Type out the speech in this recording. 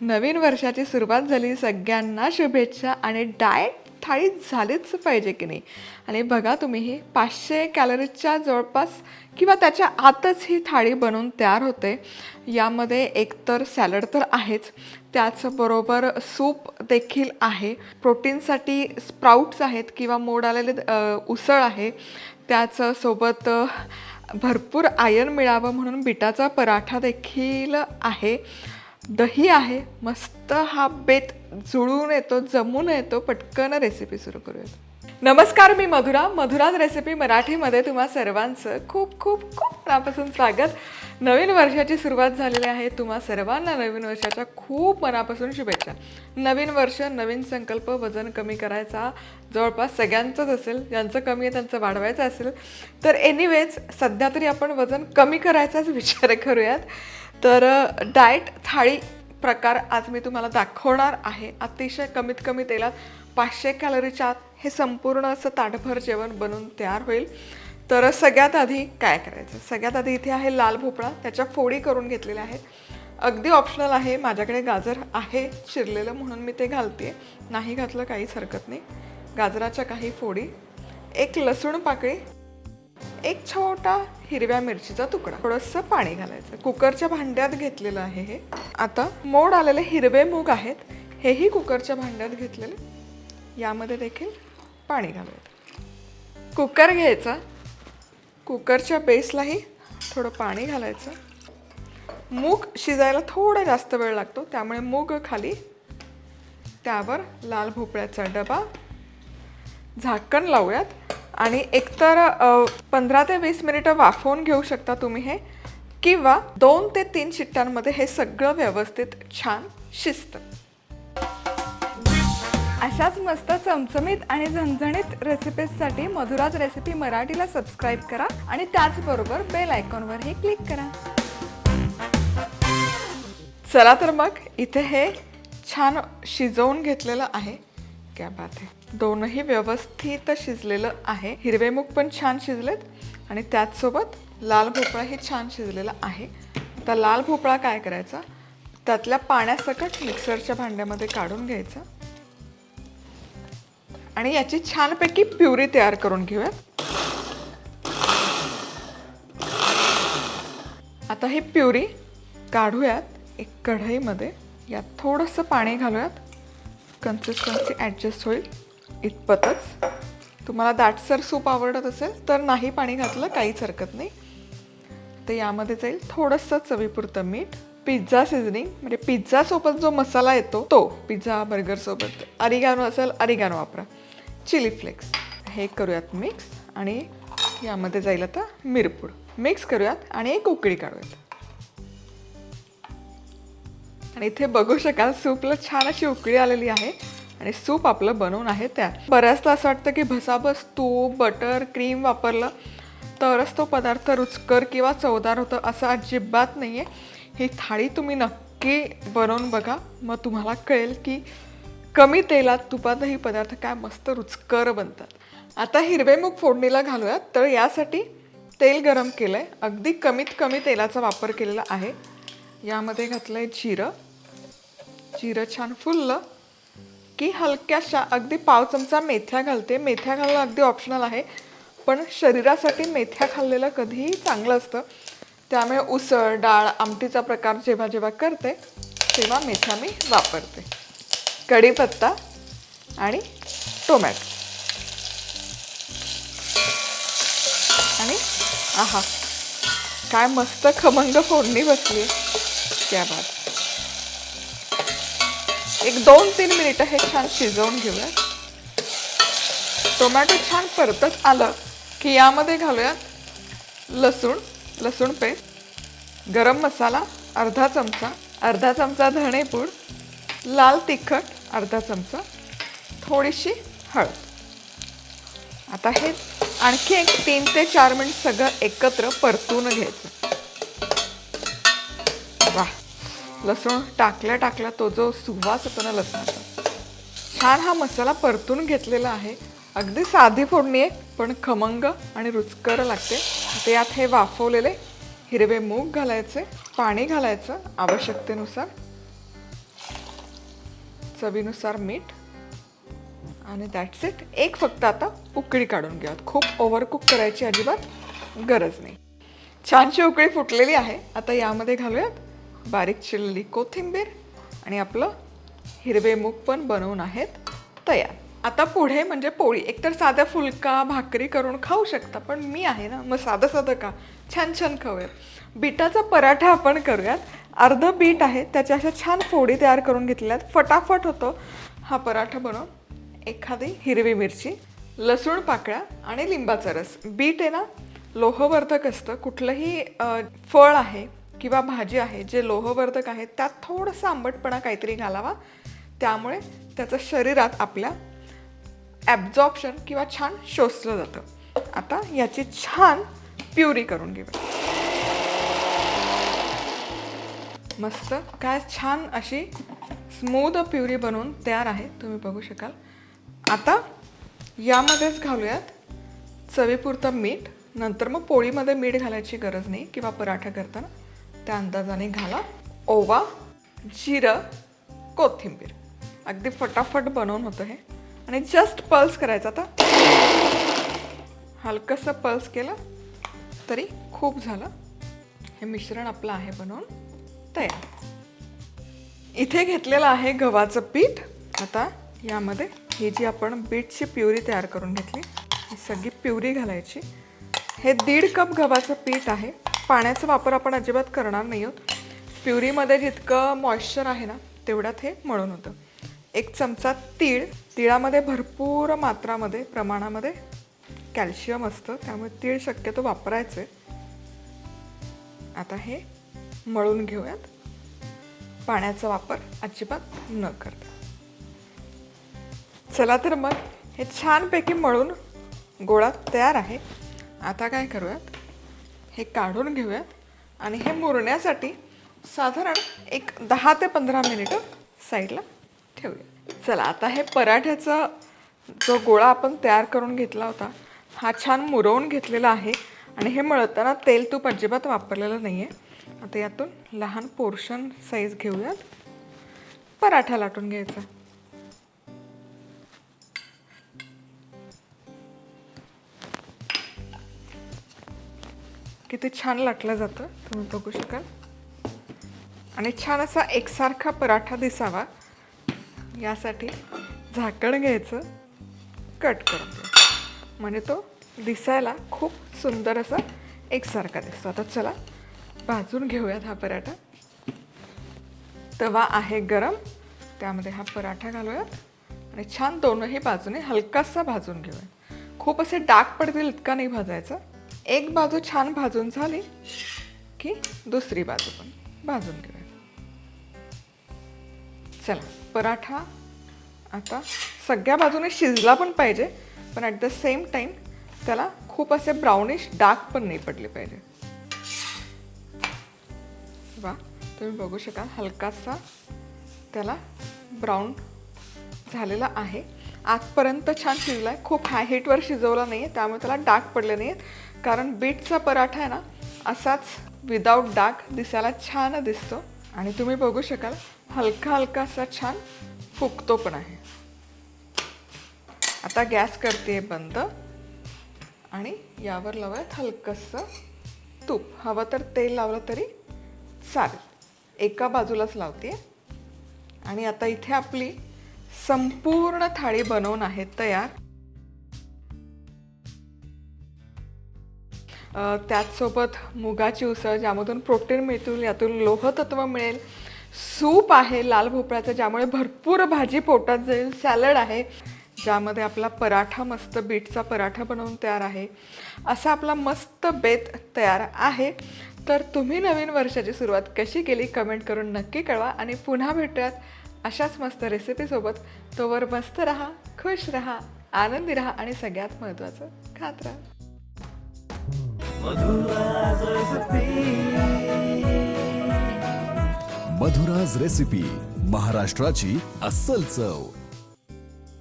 नवीन वर्षाची सुरुवात झाली. सगळ्यांना शुभेच्छा आणि डाएट थाळी झालीच पाहिजे की नाही? आणि बघा तुम्ही ही पाचशे कॅलरीजच्या जवळपास किंवा त्याच्या आतच ही थाळी बनवून तयार होते. यामध्ये एकतर सॅलड तर आहेच. त्याचबरोबर सूप देखील आहे. प्रोटीनसाठी स्प्राउट्स आहेत किंवा मोड आलेले उसळ आहे. त्याचसोबत भरपूर आयर्न मिळावं म्हणून बिटाचा पराठा देखील आहे. दही आहे मस्त हा बेत जुळून येतो जमून येतो पटकन रेसिपी सुरू करूयात. नमस्कार मी मधुरा मधुराज रेसिपी मराठीमध्ये तुम्हा सर्वांचं खूप खूप खूप मनापासून स्वागत. नवीन वर्षाची सुरुवात झालेली आहे तुम्हा सर्वांना नवीन वर्षाच्या खूप मनापासून शुभेच्छा. नवीन वर्ष नवीन संकल्प वजन कमी करायचा जवळपास सगळ्यांचंच असेल ज्यांचं कमी आहे त्यांचं वाढवायचं असेल. तर एनिवेज सध्या तरी आपण वजन कमी करायचाच विचार करूयात. तर डाएट थाळी प्रकार आज मी तुम्हाला दाखवणार आहे. अतिशय कमीत कमी तेलात पाचशे कॅलरीच्या आत हे संपूर्ण असं ताटभर जेवण बनून तयार होईल. तर सगळ्यात आधी काय करायचं? सगळ्यात आधी इथे आहे लाल भोपळा त्याच्या फोडी करून घेतलेल्या आहेत. अगदी ऑप्शनल आहे माझ्याकडे गाजर आहे चिरलेलं म्हणून मी ते घालते नाही घातलं काहीच हरकत नाही. गाजराच्या काही फोडी. एक लसूण पाकळी एक छोटा हिरव्या मिरचीचा तुकडा. थोडंसं पाणी घालायचं. कुकरच्या भांड्यात घेतलेलं आहे हे. आता मोड आलेले हिरवे मूग आहेत. हेही कुकरच्या भांड्यात घेतलेले. यामध्ये देखील पाणी घालायचं कुकर घ्यायचा. कुकरच्या बेसलाही थोडं पाणी घालायचं. मूग शिजायला थोडा जास्त वेळ लागतो. त्यामुळे मूग खाली त्यावर लाल भोपळ्याचा डबा झाकण लावूयात. आणि एकतर पंधरा ते वीस मिनिटं वाफवून घेऊ शकता तुम्ही हे किंवा दोन ते तीन शिट्ट्यांमध्ये हे सगळं व्यवस्थित छान शिजतं. अशाच मस्त चमचमीत आणि झणझणीत रेसिपीजसाठी मधुराज रेसिपी मराठीला सबस्क्राईब करा आणि त्याचबरोबर बेल आयकॉनवरही क्लिक करा. चला तर मग इथे हे छान शिजवून घेतलेलं आहे. क्या बात आहे. दोनही व्यवस्थित शिजलेलं आहे. हिरवे मूग पण छान शिजलेत आणि त्याचसोबत लाल भोपळाही छान शिजलेला आहे. आता लाल भोपळा काय करायचा? त्यातल्या पाण्यासकट मिक्सरच्या भांड्यामध्ये काढून घ्यायचा. आणि याची छानपैकी प्युरी तयार करून घेऊयात. आता ही प्युरी काढूयात एक कढईमध्ये. यात थोडंसं पाणी घालूयात. कन्सिस्टन्सी ॲडजस्ट होईल. इतपतच तुम्हाला दाटसर सूप आवडत असेल तर नाही पाणी घातलं काहीच हरकत नाही. तर यामध्ये जाईल थोडंसं चवीपुरतं मीठ पिझ्झा सिझनिंग म्हणजे पिझ्झासोबत जो मसाला येतो तो पिझ्झा बर्गरसोबत अरिगानो असेल अरिगानो वापरा. चिली फ्लेक्स हे करूयात मिक्स आणि यामध्ये जाईल आता मिरपूड. मिक्स करूयात आणि एक उकळी काढूयात. आणि इथे बघू शकाल सूपला छान अशी उकळी आलेली आहे. आणि सूप आपलं बनवून आहे तयार बऱ्याचदा असं वाटतं की भसाबस तूप बटर क्रीम वापरलं तरच तो पदार्थ रुचकर किंवा चवदार होतं असं अजिबात नाही आहे ही थाळी तुम्ही नक्की बनवून बघा. मग तुम्हाला कळेल की कमी तेलात तुपातही पदार्थ काय मस्त रुचकर बनतात. आता हिरवे मूग फोडणीला घालूयात. तर यासाठी तेल गरम केलं आहे अगदी कमीत कमी तेलाचा वापर केलेला आहे. यामध्ये घातलं आहे जिरं. जिरं छान फुललं. की हलक्याशा अगदी पाव चमचा मेथ्या घालते. मेथ्या घालणं अगदी ऑप्शनल आहे. पण शरीरासाठी मेथ्या खाल्लेलं कधीही चांगलं असतं. त्यामुळे उसळ डाळ आमटीचा प्रकार जेव्हा जेव्हा करते तेव्हा मेथ्या मी वापरते. कढीपत्ता आणि टोमॅटो. आणि आहा काय मस्त खमंग फोडणी बसली त्या बाद एक दोन तीन मिनिटं हे छान शिजवून घेऊया. टोमॅटो छान परतत आलं की यामध्ये घालूयात लसूण लसूण पेस्ट गरम मसाला अर्धा चमचा अर्धा चमचा धणेपूड लाल तिखट अर्धा चमचा थोडीशी हळद. आता हे आणखी एक तीन ते चार मिनिट सगळं एकत्र परतून घ्यायचं वा लसूण टाकल्या टाकल्या तो जो सुवास होतो ना लसणाचा छान हा मसाला परतून घेतलेला आहे. अगदी साधी फोडणी आहे पण खमंग आणि रुचकर लागते. आता यात हे वाफवलेले हिरवे मूग घालायचे पाणी घालायचं आवश्यकतेनुसार चवीनुसार मीठ आणि दॅट्स इट एक फक्त आता उकळी काढून घ्यात खूप ओव्हरकुक करायची अजिबात गरज नाही. छानशी उकळी फुटलेली आहे. आता यामध्ये घालूयात बारीक चिरलेली कोथिंबीर आणि आपलं हिरवे मूग पण बनवून आहेत तयार. आता पुढे म्हणजे पोळी. एकतर साधा फुलका भाकरी करून खाऊ शकता पण मी आहे ना मग साधं साधं का? छान छान खाऊयात. बीटाचा पराठा आपण करूयात. अर्ध बीट आहे त्याच्या अशा छान फोडी तयार करून घेतल्यात. फटाफट होतो. हा पराठा बनव. एखादी हिरवी मिरची लसूण पाकळ्या आणि लिंबाचा रस. बीट आहे ना लोहवर्धक असतं. कुठलंही फळ आहे किंवा भाजी आहे जे लोहवर्धक आहे त्यात थोडंसं आंबटपणा काहीतरी घालावा. त्यामुळे त्याचं शरीरात आपल्या ॲब्झॉर्प्शन किंवा छान शोषलं जातं. आता याची छान प्युरी करून घेऊया. मस्त काय छान अशी स्मूद प्युरी बनवून तयार आहे तुम्ही बघू शकाल. आता यामध्येच घालूयात चवीपुरतं मीठ. नंतर मग पोळीमध्ये मीठ घालायची गरज नाही किंवा पराठा करताना. त्या अंदाजाने घाला. ओवा जिरं कोथिंबीर. अगदी फटाफट बनवून होतं हे. आणि जस्ट पल्स करायचं आता. हलकंसं पल्स केलं तरी खूप झालं. हे मिश्रण आपलं आहे बनवून तयार. इथे घेतलेलं आहे गव्हाचं पीठ. आता यामध्ये ही जी आपण बीटची प्युरी तयार करून घेतली ही सगळी प्युरी घालायची. हे दीड कप गव्हाचं पीठ आहे. पाण्याचा वापर आपण अजिबात करणार नाही आहोत. प्युरीमध्ये जितकं मॉइश्चर आहे ना तेवढ्यात हे मळून होतं. एक चमचा तीळ. तिळामध्ये भरपूर मात्रामध्ये प्रमाणामध्ये कॅल्शियम असतं. त्यामुळे तीळ शक्यतो वापरायचे आता हे मळून घेऊयात. पाण्याचा वापर अजिबात न करता. चला तर मग हे छानपैकी मळून गोळा तयार आहे. आता काय करूयात? हे काढून घेऊयात. आणि हे मुरण्यासाठी साधारण एक दहा ते पंधरा मिनिटं साईडला ठेवूया. चला आता हे पराठ्याचा जो गोळा आपण तयार करून घेतला होता हा छान मुरवून घेतलेला आहे. आणि हे मळताना तेल तूप अजिबात वापरलेलं नाही आहे आता यातून लहान पोर्शन साईज घेऊयात. पराठा लाटून घ्यायचा. किती छान लाटलं जातं तुम्ही बघू शकाल. आणि छान असा एकसारखा पराठा दिसावा. यासाठी झाकण घ्यायचं कट करून घ्यायचं म्हणजे तो दिसायला खूप सुंदर असा एकसारखा दिसतो. आता चला भाजून घेऊयात हा पराठा. तवा आहे गरम त्यामध्ये हा पराठा घालूयात. आणि छान दोनही बाजूने हलकासा भाजून घेऊयात. खूप असे डाग पडतील इतका नाही भाजायचा. एक बाजू छान भाजून झाली की दुसरी बाजू पण भाजून घेऊया. चला पराठा आता सगळ्या बाजूने शिजला पण पाहिजे पण ॲट द सेम टाईम त्याला खूप असे ब्राउनिश डार्क पण नाही पडले पाहिजे. वा तुम्ही बघू शकाल हलकासा त्याला ब्राऊन झालेला आहे. आतपर्यंत छान शिजला आहे खूप हाय हीटवर शिजवला नाही आहे त्यामुळे त्याला डाग पडले नाही आहेत कारण बीटचा पराठा आहे ना असाच विदाऊट डाग दिसायला छान दिसतो. आणि तुम्ही बघू शकाल हलका हलका असा छान फुगतो पण आहे. आता गॅस करते बंद. आणि यावर लावूयात हलकंसं तूप. हवं तर तेल लावलं तरी चालेल. एका बाजूलाच लावते आणि आता इथे आपली संपूर्ण थाळी बनवून आहे तयार. त्याचसोबत मुगाची उसळ ज्यामधून प्रोटीन मिळतील यातून लोहतत्व मिळेल. सूप आहे लाल भोपळ्याचं ज्यामुळे भरपूर भाजी पोटात जाईल. सॅलड आहे ज्यामध्ये आपला पराठा मस्त बीटचा पराठा बनवून तयार आहे. असा आपला मस्त बेत तयार आहे. तर तुम्ही नवीन वर्षाची सुरुवात कशी केली कमेंट करून नक्की कळवा. आणि पुन्हा भेटूयात अशाच मस्त रेसिपीसोबत तोवर मस्त राहा खुश राहा आनंदी राहा आणि सगळ्यात महत्त्वाचं खात राहा. मधुराज रेसिपी महाराष्ट्राची अस्सल चव.